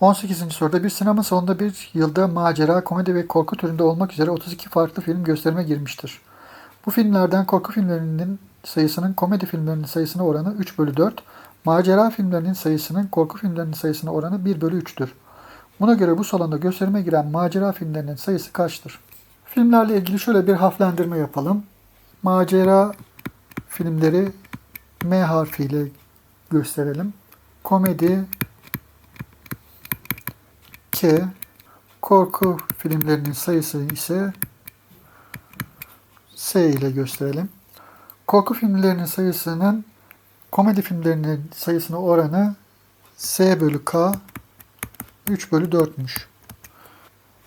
18. soruda bir sinema salonunda bir yılda macera, komedi ve korku türünde olmak üzere 32 farklı film gösterime girmiştir. Bu filmlerden korku filmlerinin sayısının komedi filmlerinin sayısına oranı 3 bölü 4, macera filmlerinin sayısının korku filmlerinin sayısına oranı 1 bölü 3'tür. Buna göre bu salonda gösterime giren macera filmlerinin sayısı kaçtır? Filmlerle ilgili şöyle bir harflendirme yapalım. Macera filmleri M harfiyle gösterelim. Komedi K. Korku filmlerinin sayısı ise S ile gösterelim. Korku filmlerinin sayısının komedi filmlerinin sayısına oranı S bölü K 3 bölü 4'müş.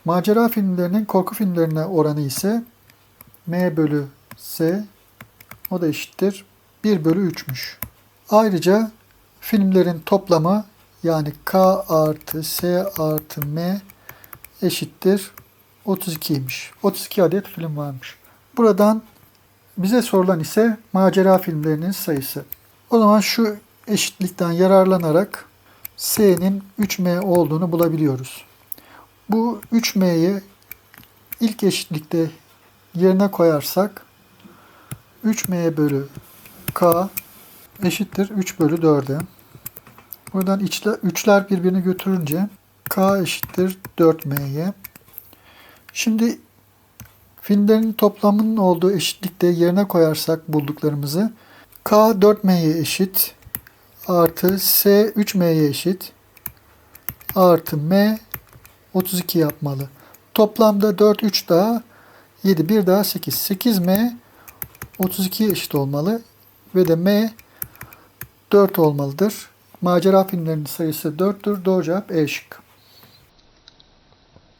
Macera filmlerinin korku filmlerine oranı ise M bölü S o da eşittir 1 bölü 3'müş. Ayrıca filmlerin toplamı yani K artı S artı M eşittir 32'ymiş. 32 adet film varmış. Buradan bize sorulan ise macera filmlerinin sayısı. O zaman şu eşitlikten yararlanarak S'nin 3M olduğunu bulabiliyoruz. Bu 3M'yi ilk eşitlikte yerine koyarsak 3M bölü K eşittir 3 bölü 4'e. Buradan içler, üçler birbirini götürünce K eşittir 4M'ye. Şimdi filmlerin toplamının olduğu eşitlikte yerine koyarsak bulduklarımızı K 4M'ye eşit artı S 3M'ye eşit artı M 32 yapmalı. Toplamda 4 3 daha 7 1 daha 8. 8M 32 eşit olmalı ve de M 4 olmalıdır. Macera filmlerinin sayısı 4'tür. Doğru cevap E şıkkı.